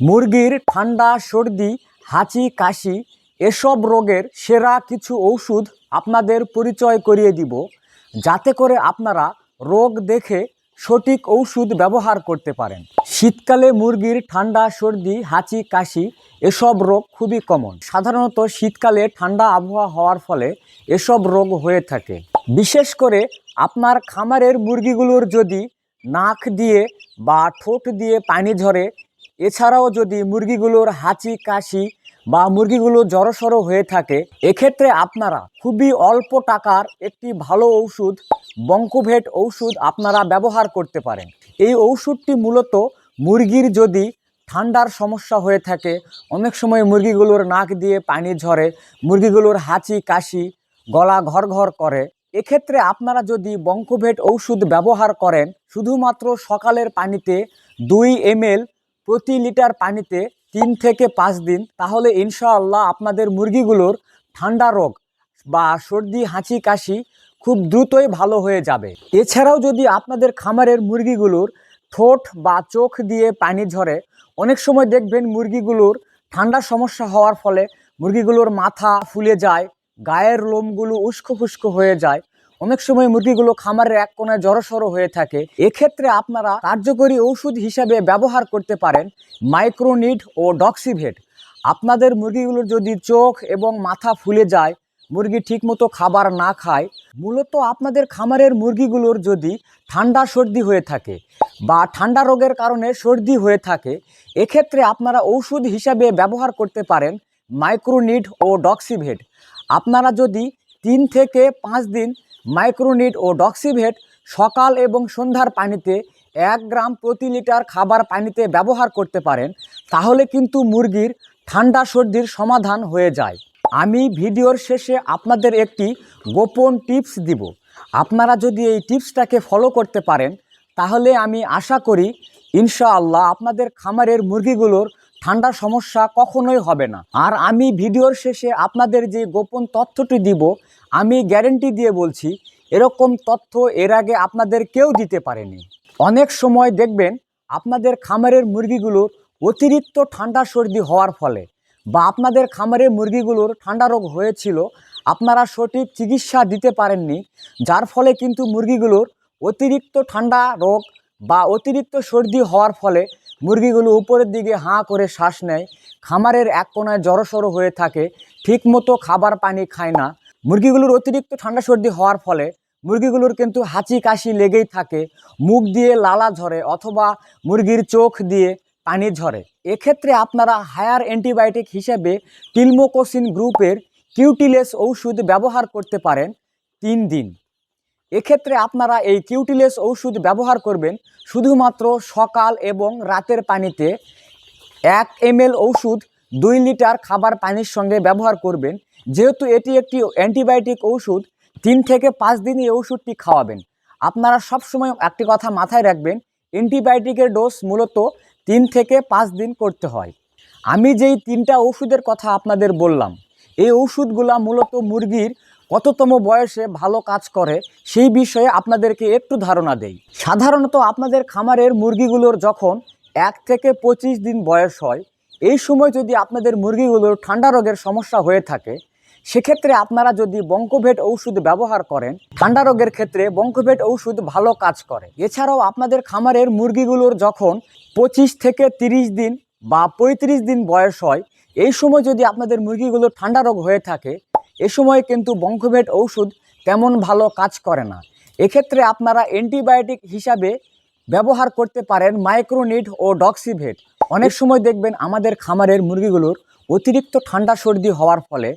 মুরগির ঠান্ডা, সর্দি, হাঁচি, কাশি এসব রোগের সেরা কিছু ঔষধ আপনাদের পরিচয় করিয়ে দিব, যাতে করে আপনারা রোগ দেখে সঠিক ঔষধ ব্যবহার করতে পারেন। শীতকালে মুরগির ঠান্ডা, সর্দি, হাঁচি, কাশি এসব রোগ খুবই কমন সাধারণত শীতকালে ঠান্ডা আবহাওয়া হওয়ার ফলে এসব রোগ হয়ে থাকে। বিশেষ করে আপনার খামারের মুরগিগুলোর যদি নাক দিয়ে বা ঠোঁট দিয়ে পানি ঝরে এছাড়াও যদি মুরগিগুলোর হাঁচি, কাশি বা মুরগিগুলো জড়সড় হয়ে থাকে, এক্ষেত্রে আপনারা খুবই অল্প টাকার একটি ভালো ঔষধ, বঙ্কোভেট ঔষধ আপনারা ব্যবহার করতে পারেন। এই ঔষধটি মূলত মুরগির যদি ঠান্ডার সমস্যা হয়ে থাকে, অনেক সময় মুরগিগুলোর নাক দিয়ে পানি ঝরে, মুরগিগুলোর হাঁচি, কাশি, গলা ঘর ঘর করে, এক্ষেত্রে আপনারা যদি বঙ্কোভেট ঔষধ ব্যবহার করেন, শুধুমাত্র সকালের পানিতে দুই এমএল প্রতি লিটার পানিতে তিন থেকে পাঁচ দিন, তাহলে ইনশাআল্লাহ আপনাদের মুরগিগুলোর ঠান্ডা রোগ বা সর্দি, হাঁচি, কাশি খুব দ্রুতই ভালো হয়ে যাবে। এছাড়াও যদি আপনাদের খামারের মুরগিগুলোর ঠোঁট বা চোখ দিয়ে পানি ঝরে, অনেক সময় দেখবেন মুরগিগুলোর ঠান্ডার সমস্যা হওয়ার ফলে মুরগিগুলোর মাথা ফুলে যায়, গায়ের লোমগুলো উস্কো ফুস্কো হয়ে যায় অনেক সময় মুরগিগুলো খামারের এক কোনায় জড়সড় হয়ে থাকে। এক্ষেত্রে আপনারা কার্যকরী ওষুধ হিসাবে ব্যবহার করতে পারেন মাইক্রোনিড ও ডক্সিভেট। আপনাদের মুরগিগুলোর যদি চোখ এবং মাথা ফুলে যায়, মুরগি ঠিকমতো খাবার না খায়, মূলত আপনাদের খামারের মুরগিগুলোর যদি ঠান্ডা সর্দি হয়ে থাকে বা ঠান্ডা রোগের কারণে সর্দি হয়ে থাকে, এক্ষেত্রে আপনারা ঔষধ হিসাবে ব্যবহার করতে পারেন মাইক্রোনিড ও ডক্সিভেট। আপনারা যদি তিন থেকে পাঁচ দিন মাইক্রোনিড ও ডক্সিভেট সকাল এবং সন্ধ্যার পানিতে এক গ্রাম প্রতি লিটার খাবার পানিতে ব্যবহার করতে পারেন, তাহলে কিন্তু মুরগির ঠান্ডা সর্দির সমাধান হয়ে যায়। আমি ভিডিওর শেষে আপনাদের একটি গোপন টিপস দিব। আপনারা যদি এই টিপসটাকে ফলো করতে পারেন, তাহলে আমি আশা করি ইনশাআল্লাহ আপনাদের খামারের মুরগিগুলোর ঠান্ডার সমস্যা কখনোই হবে না। আর আমি ভিডিওর শেষে আপনাদের যে গোপন তথ্যটি দিব আমি গ্যারেন্টি দিয়ে বলছি, এরকম তথ্য এর আগে আপনাদের কেউ দিতে পারেনি। অনেক সময় দেখবেন আপনাদের খামারের মুরগিগুলোর অতিরিক্ত ঠান্ডা সর্দি হওয়ার ফলে বা আপনাদের খামারে মুরগিগুলোর ঠান্ডা রোগ হয়েছিল, আপনারা সঠিক চিকিৎসা দিতে পারেননি, যার ফলে কিন্তু মুরগিগুলোর অতিরিক্ত ঠান্ডা রোগ বা অতিরিক্ত সর্দি হওয়ার ফলে মুরগিগুলো উপরের দিকে হাঁ করে শ্বাস নেয়, খামারের এক কোনায় জড়সড়ো হয়ে থাকে, ঠিকমতো খাবার পানি খায় না মুরগিগুলোর অতিরিক্ত ঠান্ডা সর্দি হওয়ার ফলে মুরগিগুলোর কিন্তু হাঁচি কাশি লেগেই থাকে, মুখ দিয়ে লালা ঝরে অথবা মুরগির চোখ দিয়ে পানি ঝরে। এক্ষেত্রে আপনারা হায়ার অ্যান্টিবায়োটিক হিসেবে টিলমোকোসিন গ্রুপের কিউটিলেস ঔষধ ব্যবহার করতে পারেন তিন দিন। এক্ষেত্রে আপনারা এই কিউটিলেস ঔষধ ব্যবহার করবেন শুধুমাত্র সকাল এবং রাতের পানিতে। এক এমএল ঔষধ দুই লিটার খাবার পানির সঙ্গে ব্যবহার করবেন। যেহেতু এটি একটি অ্যান্টিবায়োটিক ঔষধ, তিন থেকে পাঁচ দিন এই ওষুধটি খাওয়াবেন। আপনারা সবসময় একটি কথা মাথায় রাখবেন, অ্যান্টিবায়োটিকের ডোজ মূলত তিন থেকে পাঁচ দিন করতে হয়। আমি যেই তিনটা ওষুধের কথা আপনাদের বললাম, এই ওষুধগুলা মূলত মুরগির কততম বয়সে ভালো কাজ করে সেই বিষয়ে আপনাদেরকে একটু ধারণা দেই। সাধারণত আপনাদের খামারের মুরগিগুলোর যখন এক থেকে পঁচিশ দিন বয়স হয় এই সময় যদি আপনাদের মুরগিগুলোর ঠান্ডা রোগের সমস্যা হয়ে থাকে, সেক্ষেত্রে আপনারা যদি বঙ্কোভেট ঔষধ ব্যবহার করেন, ঠান্ডা রোগের ক্ষেত্রে বঙ্কোভেট ঔষধ ভালো কাজ করে। এছাড়াও আপনাদের খামারের মুরগিগুলোর যখন পঁচিশ থেকে তিরিশ দিন বা পঁয়ত্রিশ দিন বয়স হয়, এই সময় যদি আপনাদের মুরগিগুলোর ঠান্ডা রোগ হয়ে থাকে, এ সময় কিন্তু বঙ্কোভেট ঔষধ তেমন ভালো কাজ করে না। এক্ষেত্রে আপনারা অ্যান্টিবায়োটিক হিসাবে ব্যবহার করতে পারেন মাইক্রোনিড ও ডক্সিভেট। অনেক সময় দেখবেন আমাদের খামারের মুরগিগুলোর অতিরিক্ত ঠান্ডা সর্দি হওয়ার ফলে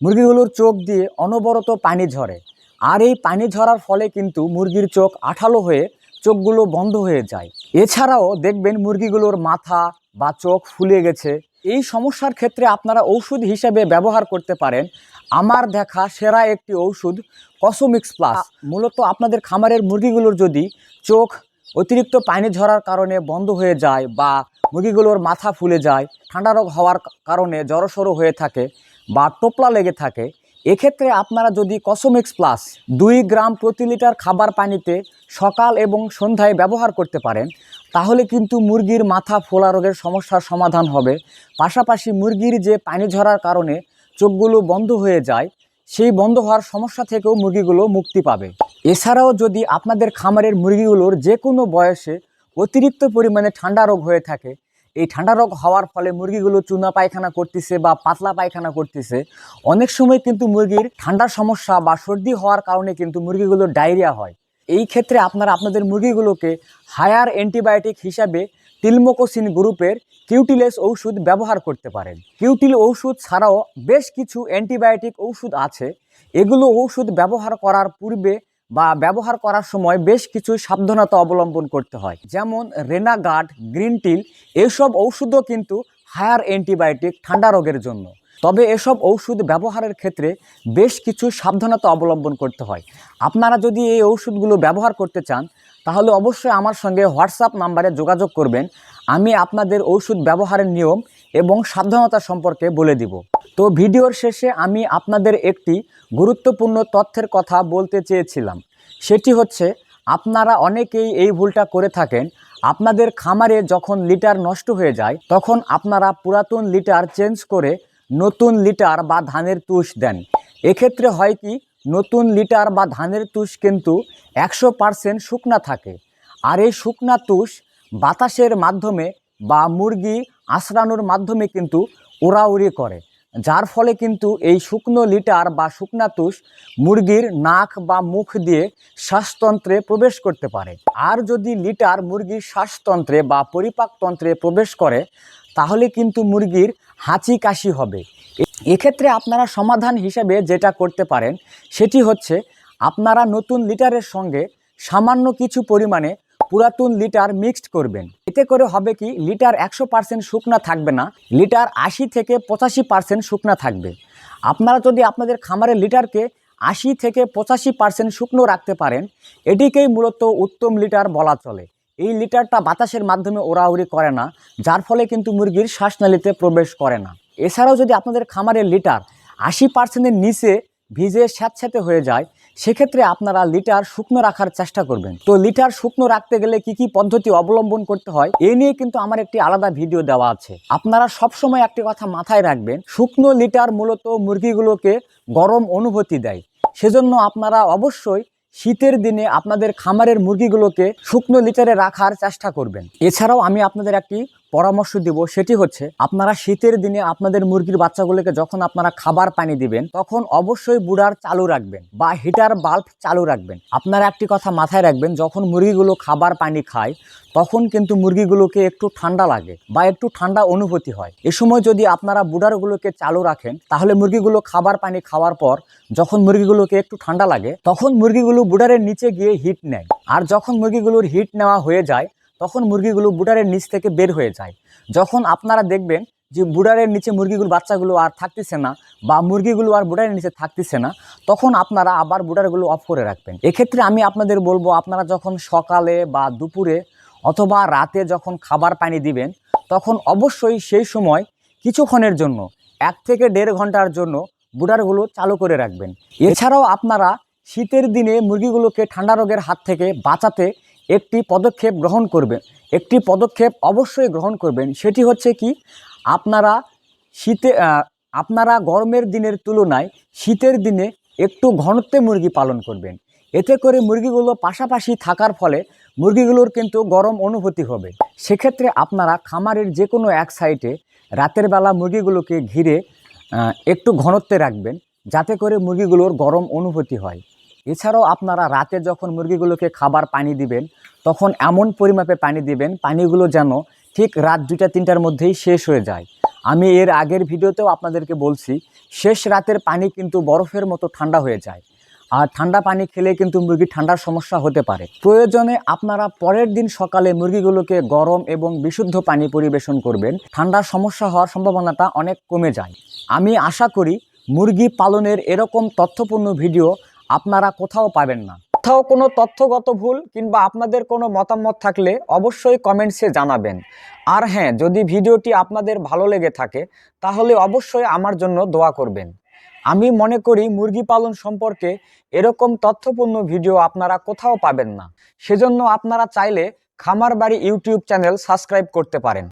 মুরগিগুলোর চোখ দিয়ে অনবরত পানি ঝরে। আর এই পানি ঝরার ফলে কিন্তু মুরগির চোখ আঠালো হয়ে চোখগুলো বন্ধ হয়ে যায়। এছাড়াও দেখবেন মুরগিগুলোর মাথা বা চোখ ফুলে গেছে। এই সমস্যার ক্ষেত্রে আপনারা ঔষধ হিসেবে ব্যবহার করতে পারেন। আমার দেখা সেরা একটি ঔষধ কসমিক্স প্লাস মূলত আপনাদের খামারের মুরগিগুলোর যদি চোখ অতিরিক্ত পানি ঝরার কারণে বন্ধ হয়ে যায় বা মুরগিগুলোর মাথা ফুলে যায়, ঠান্ডা রোগ হওয়ার কারণে জড়সড়ো হয়ে থাকে বা টোপলা লেগে থাকে। এক্ষেত্রে আপনারা যদি কসমিক্স প্লাস দুই গ্রাম প্রতি লিটার খাবার পানিতে সকাল এবং সন্ধ্যায় ব্যবহার করতে পারেন, তাহলে কিন্তু মুরগির মাথা ফোলা রোগের সমস্যার সমাধান হবে। পাশাপাশি মুরগির যে পানি ঝরার কারণে চোখগুলো বন্ধ হয়ে যায় সেই বন্ধ হওয়ার সমস্যা থেকেও মুরগিগুলো মুক্তি পাবে। এছাড়াও যদি আপনাদের খামারের মুরগিগুলোর যে কোনো বয়সে অতিরিক্ত পরিমাণে ঠান্ডা রোগ হয়ে থাকে, এই ঠান্ডা রোগ হওয়ার ফলে মুরগিগুলো চুনা পায়খানা করতেছে বা পাতলা পায়খানা করতেছে, অনেক সময় কিন্তু মুরগির ঠান্ডার সমস্যা বা সর্দি হওয়ার কারণে কিন্তু মুরগিগুলোর ডায়রিয়া হয়। এই ক্ষেত্রে আপনারা আপনাদের মুরগিগুলোকে হায়ার অ্যান্টিবায়োটিক হিসাবে টিলমোকোসিন গ্রুপের কিউটিলেস ঔষধ ব্যবহার করতে পারেন। কিউটিল ঔষধ ছাড়াও বেশ কিছু অ্যান্টিবায়োটিক ঔষধ আছে। এগুলো ঔষধ ব্যবহার করার পূর্বে বা ব্যবহার করার সময় বেশ কিছু সাবধানতা অবলম্বন করতে হয়। যেমন রেনাগার্ড গ্রিন টিল এসব ঔষধও কিন্তু হায়ার অ্যান্টিবায়োটিক ঠান্ডা রোগের জন্য। তবে এসব ঔষধ ব্যবহারের ক্ষেত্রে বেশ কিছু সাবধানতা অবলম্বন করতে হয়। আপনারা যদি এই ঔষধগুলো ব্যবহার করতে চান তাহলে অবশ্যই আমার সঙ্গে হোয়াটসঅ্যাপ নাম্বারে যোগাযোগ করবেন। আমি আপনাদের ওষুধ ব্যবহারের নিয়ম এবং সাবধানতা সম্পর্কে বলে দিব। তো ভিডিওর শেষে আমি আপনাদের একটি গুরুত্বপূর্ণ তথ্যের কথা বলতে চেয়েছিলাম। সেটি হচ্ছে, আপনারা অনেকেই এই ভুলটা করে থাকেন। আপনাদের খামারে যখন লিটার নষ্ট হয়ে যায়, তখন আপনারা পুরাতন লিটার চেঞ্জ করে নতুন লিটার বা ধানের তুষ দেন। এক্ষেত্রে হয় কি নতুন লিটার বা ধানের তুষ কিন্তু একশো পারসেন্ট শুকনা থাকে। আর এই শুকনা তুষ বাতাসের মাধ্যমে বা মুরগি আশ্রানোর মাধ্যমে কিন্তু উড়াউড়ি করে। যার ফলে কিন্তু এই শুকনো লিটার বা শুকনা তুষ মুরগির নাক বা মুখ দিয়ে শ্বাসতন্ত্রে প্রবেশ করতে পারে। আর যদি লিটার মুরগির শ্বাসতন্ত্রে বা পরিপাকতন্ত্রে প্রবেশ করে, তাহলে কিন্তু মুরগির হাঁচি কাশি হবে। এক্ষেত্রে আপনারা সমাধান হিসেবে যেটা করতে পারেন, সেটি হচ্ছে আপনারা নতুন লিটারের সঙ্গে সামান্য কিছু পরিমাণে পুরাতন লিটার মিক্সড করবেন। এতে করে হবে কি, লিটার একশো পার্সেন্ট শুকনা থাকবে না, লিটার আশি থেকে পঁচাশি পার্সেন্ট শুকনা থাকবে। আপনারা যদি আপনাদের খামারের লিটারকে আশি থেকে পঁচাশি পার্সেন্ট শুকনো রাখতে পারেন, এটিকেই মূলত উত্তম লিটার বলা চলে। এই লিটারটা বাতাসের মাধ্যমে ওড়াউড়ি করে না, যার ফলে কিন্তু মুরগির শ্বাসনালীতে প্রবেশ করে না। এছাড়াও যদি আপনাদের খামারের লিটার আশি পার্সেন্টের নিচে ভিজে স্যাঁতস্যাঁতে হয়ে যায়, সেক্ষেত্রে আপনারা লিটার শুকনো রাখার চেষ্টা করবেন। তো লিটার শুকনো রাখতে গেলে কি কি পদ্ধতি অবলম্বন করতে হয়, এ নিয়ে কিন্তু আমার একটি আলাদা ভিডিও দেওয়া আছে। আপনারা সবসময় একটি কথা মাথায় রাখবেন, শুকনো লিটার মূলত মুরগিগুলোকে গরম অনুভূতি দেয়। সেজন্য আপনারা অবশ্যই শীতের দিনে আপনাদের খামারের মুরগিগুলোকে শুকনো লিটারে রাখার চেষ্টা করবেন। এছাড়াও আমি আপনাদের একটি পরামর্শ দিব সেটি হচ্ছে, আপনারা শীতের দিনে আপনাদের মুরগির বাচ্চাগুলোকে যখন আপনারা খাবার পানি দিবেন, তখন অবশ্যই বুড়ার চালু রাখবেন বা হিটার বাল্ব চালু রাখবেন। আপনারা একটি কথা মাথায় রাখবেন, যখন মুরগিগুলো খাবার পানি খায়, তখন কিন্তু মুরগিগুলোকে একটু ঠান্ডা লাগে বা একটু ঠান্ডা অনুভূতি হয়। এ সময় যদি আপনারা বুড়ারগুলোকে চালু রাখেন, তাহলে মুরগিগুলো খাবার পানি খাওয়ার পর যখন মুরগিগুলোকে একটু ঠান্ডা লাগে, তখন মুরগিগুলো বুডারের নিচে গিয়ে হিট নেয়। আর যখন মুরগিগুলোর হিট নেওয়া হয়ে যায় তখন মুরগিগুলো বুডারের নিচ থেকে বের হয়ে যায়। যখন আপনারা দেখবেন যে বুডারের নিচে মুরগিগুলো, বাচ্চাগুলো আর থাকতেছে না বা মুরগিগুলো আর বুডারের নিচে থাকতেছে না, তখন আপনারা আবার বুডারগুলো অফ করে রাখবেন। এক্ষেত্রে আমি আপনাদের বলব, আপনারা যখন সকালে বা দুপুরে অথবা রাতে যখন খাবার পানি দিবেন, তখন অবশ্যই সেই সময় কিছুক্ষণের জন্য, এক থেকে দেড় ঘণ্টার জন্য বুডারগুলো চালু করে রাখবেন। এছাড়াও আপনারা শীতের দিনে মুরগিগুলোকে ঠান্ডা রোগের হাত থেকে বাঁচাতে একটি পদক্ষেপ গ্রহণ করবেন। একটি পদক্ষেপ অবশ্যই গ্রহণ করবেন, সেটি হচ্ছে কি? আপনারা শীতে আপনারা গরমের দিনের তুলনায় শীতের দিনে একটু ঘনত্বে মুরগি পালন করবেন। এতে করে মুরগিগুলো পাশাপাশি থাকার ফলে মুরগিগুলোর কিন্তু গরম অনুভূতি হবে। সেক্ষেত্রে আপনারা খামারের যে কোনো এক সাইডে রাতের বেলা মুরগিগুলোকে ঘিরে একটু ঘনত্বে রাখবেন, যাতে করে মুরগিগুলোর গরম অনুভূতি হয়। এছাড়াও আপনারা রাতে যখন মুরগিগুলোকে খাবার পানি দিবেন, তখন এমন পরিমাপে পানি দিবেন, পানিগুলো যেন ঠিক রাত দুইটা, তিনটার মধ্যেই শেষ হয়ে যায়। আমি এর আগের ভিডিওতেও আপনাদেরকে বলছি, শেষ রাতের পানি কিন্তু বরফের মতো ঠান্ডা হয়ে যায়। আর ঠান্ডা পানি খেলে কিন্তু মুরগির ঠান্ডার সমস্যা হতে পারে। প্রয়োজনে আপনারা পরের দিন সকালে মুরগিগুলোকে গরম এবং বিশুদ্ধ পানি পরিবেশন করবেন। ঠান্ডার সমস্যা হওয়ার সম্ভাবনাটা অনেক কমে যায়। আমি আশা করি মুরগি পালনের এরকম তথ্যপূর্ণ ভিডিও আপনারা কোথাও পাবেন না। কোথাও কোনো তথ্যগত ভুল কিংবা আপনাদের কোনো মতামত থাকলে অবশ্যই কমেন্টসে জানাবেন। আর হ্যাঁ যদি ভিডিওটি আপনাদের ভালো লেগে থাকে, তাহলে অবশ্যই আমার জন্য দোয়া করবেন। আমি মনে করি মুরগি পালন সম্পর্কে এরকম তথ্যপূর্ণ ভিডিও আপনারা কোথাও পাবেন না। সেজন্য আপনারা চাইলে খামার বাড়ি ইউটিউব চ্যানেল সাবস্ক্রাইব করতে পারেন।